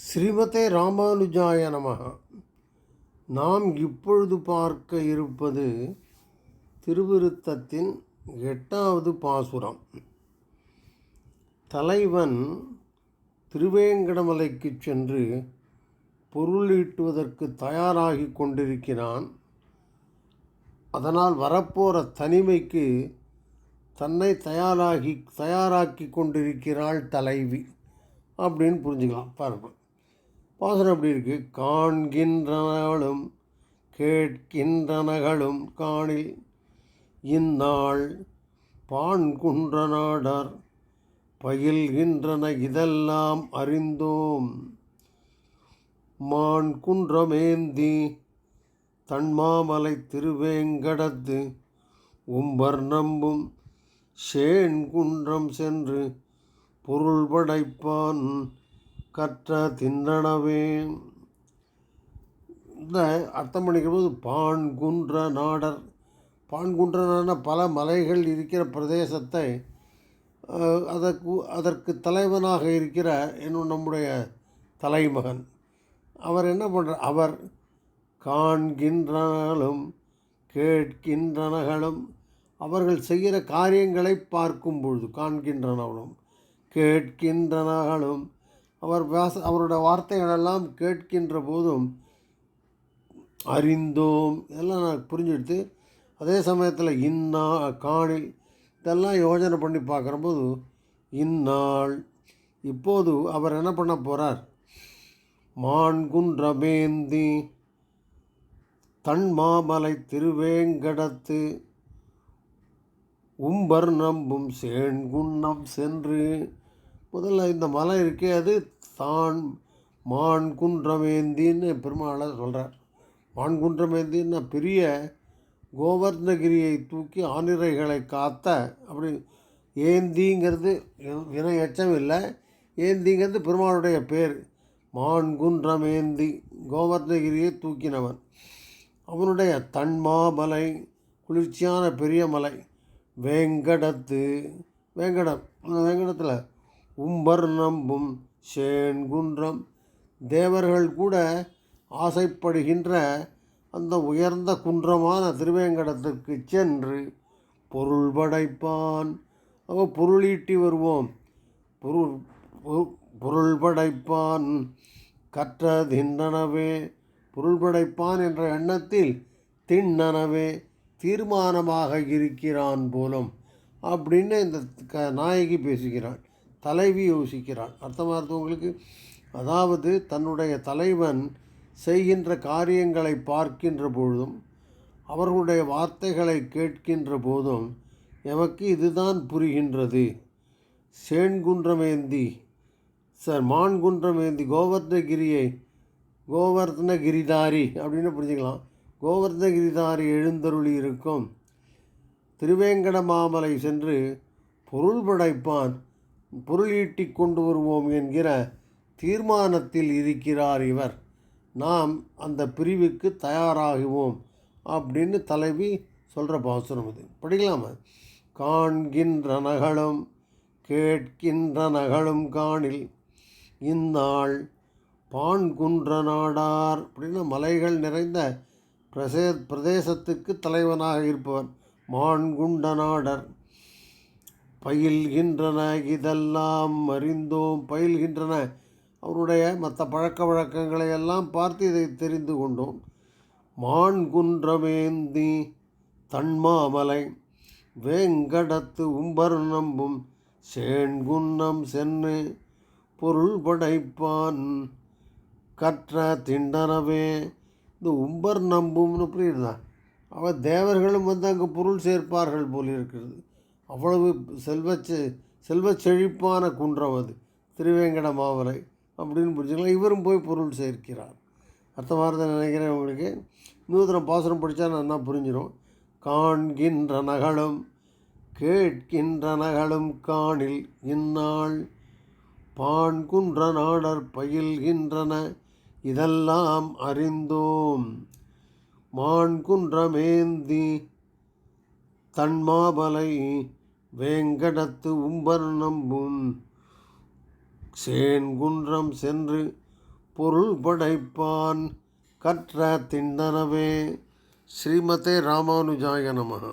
ஸ்ரீமதே ராமானுஜாய நமக நாம் இப்பொழுது பார்க்க இருப்பது திருவிருத்தத்தின் எட்டாவது பாசுரம். தலைவன் திருவேங்கடமலைக்கு சென்று பொருளீட்டுவதற்கு தயாராகி கொண்டிருக்கிறான். அதனால் வரப்போகிற தனிமைக்கு தன்னை தயாராகி தயாராக்கி கொண்டிருக்கிறாள் தலைவி. அப்படின்னு புரிஞ்சுக்கலாம். பாருங்கள் வாசனை எப்படி இருக்குது காண்கின்றனகளும் கேட்கின்றனகளும் காணில். இந்நாள் பான்குன்ற நாடர் பயில்கின்றன இதெல்லாம் அறிந்தோம். மான் குன்றமேந்தி தன்மாமலை திருவேங்கடத்து உம்பர் நம்பும் சேன் குன்றம் சென்று பொருள் படைப்பான் கற்ற தின்றனவே இந்த அர்த்தம் பண்ணிக்கும்போது பான்குன்ற நாடர். பான்குன்றனான பல மலைகள் இருக்கிற பிரதேசத்தை அதற்கு அதற்கு தலைவனாக இருக்கிற இன்னும் நம்முடைய தலைமகன். அவர் என்ன பண்ணுற அவர் காண்கின்றனகளும் கேட்கின்றனகளும் அவர்கள் செய்கிற காரியங்களை பார்க்கும் பொழுது காண்கின்றனவளும் கேட்கின்றனகளும் அவர் வாச அவரோட வார்த்தைகளெல்லாம் கேட்கின்ற போதும் அறிந்தோம். இதெல்லாம் நான் புரிஞ்சுடுத்து அதே சமயத்தில் இன்னா காணில் இதெல்லாம் யோஜனை பண்ணி பார்க்குறபோது இந்நாள் இப்போது அவர் என்ன பண்ண போகிறார் மான்குன்றமேந்தி தன்மாமலை திருவேங்கடத்து உம்பர் நம்பும் சேன்குன்னம் சென்று முதல்ல இந்த மலை இருக்கே அது தான் மான் குன்றமேந்தின்னு பெருமாளை சொல்கிறார் மான் குன்றமேந்தின்னா பெரிய கோவர்ணகிரியை தூக்கி ஆனிரைகளை காத்த அப்படி ஏந்திங்கிறது வினை எச்சம் இல்லை. ஏந்திங்கிறது பெருமாளுடைய பேர். மான் குன்றமேந்தி கோவர்ணகிரியை தூக்கினவன். அவனுடைய தன்மாமலை குளிர்ச்சியான பெரிய மலை வேங்கடத்து வேங்கடம். அந்த வேங்கடத்தில் உம்பர் நம்பும் சேன்குன்றம். தேவர்கள் கூட ஆசைப்படுகின்ற அந்த உயர்ந்த குன்றமான திருவேங்கடத்திற்கு சென்று பொருள் படைப்பான். அவ பொருளீட்டி வருவோம். பொருள் பொருள் படைப்பான். கற்ற தின்னனவே பொருள் படைப்பான் என்ற எண்ணத்தில் திண்ணனவே தீர்மானமாக இருக்கிறான் போலும். அப்படின்னு இந்த க நாயகி பேசுகிறாள். தலைவி யோசிக்கிறான். அர்த்தமாக அதாவது தன்னுடைய தலைவன் செய்கின்ற காரியங்களை பார்க்கின்ற பொழுதும் அவர்களுடைய வார்த்தைகளை கேட்கின்ற போதும் எமக்கு இதுதான் புரிகின்றது. சேன்குன்றமேந்தி சார் மான்குன்றமேந்தி கோவர்தகிரியை கோவர்தனகிரிதாரி அப்படின்னு புரிஞ்சுக்கலாம். கோவர்தகிரிதாரி எழுந்தருளி இருக்கும். திருவேங்கட மாமலை சென்று பொருள் படைப்பான். பொருளீட்டி கொண்டு வருவோம் என்கிற தீர்மானத்தில் இருக்கிறார் இவர். நாம் அந்த பிரிவுக்கு தயாராகுவோம் அப்படின்னு தலைவி சொல்கிற பாசுரம் இது. படிக்கலாமா? காண்கின்ற நகலும் கேட்கின்ற நகலும் காணில். இந்நாள் பான்குன்ற நாடார் அப்படின்னா மலைகள் நிறைந்த பிரசே பிரதேசத்துக்கு தலைவனாக இருப்பவர். மான்குண்ட நாடர். பயில்கின்றன இதெல்லாம் அறிந்தோம் பயில்கின்றன. அவருடைய மற்ற பழக்க வழக்கங்களை எல்லாம் பார்த்து இதை தெரிந்து கொண்டோம். மான்குன்றமேந்தி தன்மாமலை வேங்கடத்து உம்பர் நம்பும் சேன்குன்னம் சென்னு பொருள் படைப்பான் கற்ற திண்டனவே. இந்த உம்பர் நம்பும்னு புரியுதா? அவ தேவர்களும் வந்து அங்கே பொருள் சேர்ப்பார்கள் போல் இருக்கிறது அவ்வளவு செல்வச் செ- செல்வச் செழிப்பான குன்றம் அது. திருவேங்கட மாவரை அப்படின்னு புரிஞ்சுக்கலாம் இவரும் போய் பொருள் சேர்க்கிறார். அர்த்தமாக நினைக்கிறேன் உங்களுக்கு. நூத்தனம் பாசுரம் படித்தா நல்லா புரிஞ்சிடும்? காண்கின்ற நகலும் கேட்கின்ற நகலும் காணில் இந்நாள். பான்குன்ற நாடர் பயில்கின்றன இதெல்லாம் அறிந்தோம். மான்குன்றமேந்தி தன்மாபலை வேங்கடத்து உம்பர் நம்பும். சேன்குன்றம் சென்று பொருள் படைப்பான். கற்ற திண்டனவே ஸ்ரீமதே ராமானுஜாய நமகா.